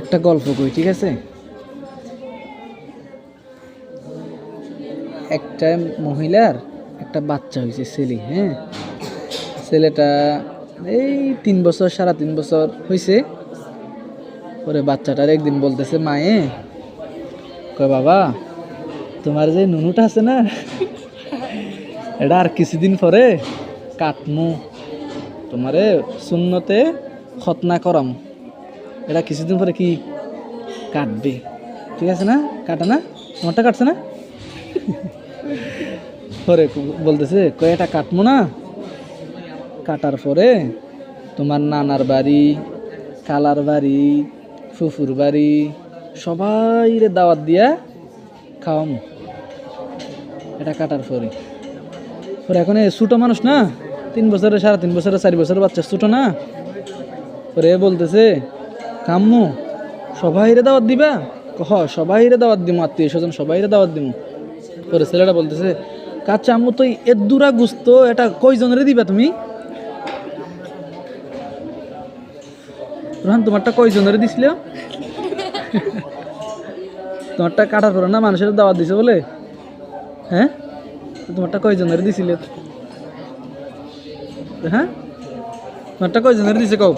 একটা গল্প কই, ঠিক আছে? একটা মহিলার একটা বাচ্চা হয়েছে ছেলে হ্যাঁ? ছেলেটা এই তিন বছর, সাড়ে তিন বছর হয়েছে পরে বাচ্চাটার একদিন বলতেছে, মায়ে, কয় বাবা, তোমার যে নুনুটা আছে না, এটা আর কিছুদিন পরে কাটমু। তোমারে শূন্যতে খতনা করাম। এটা কিছুদিন পরে কি কাটবে? ঠিক আছে না? কাটা না? তোমারটা কাটছে না? পরে বলতেছে, কয়টা কাটবো না? কাটার পরে তোমার নানার বাড়ি কালার বাড়ি, ফুফুর বাড়ি, সবাই রে দাওয়াত দিয়া খাওয়াম। এটা কাটার পরে। পরে এখন এ ছোটো মানুষ না? তিন বছরের সাড়ে তিন বছরের চারি বছরের বাচ্চা ছোটো না? পরে বলতেছে কাম্মু সবাইরে দাওয়াত দিবা? হ সবাইরে দাওয়াত দিমু আত্মীয় স্বজন সবাইরে দাওয়াত দিমু। পরে ছেলেটা বলতেছে কাচ্চা আম্মু তো এর দূরা গুস্ত এটা কয়জনের দিবা তুমি? রোহান তোমারটা কয়জনের দিছিল? তোমারটা কাটার পরে না মানুষের দাওয়াত দিছে বলে? হ্যাঁ? তোমারটা কয়জনের দিছিলে? হ্যাঁ? তোমারটা কয়জনের দিছে কও?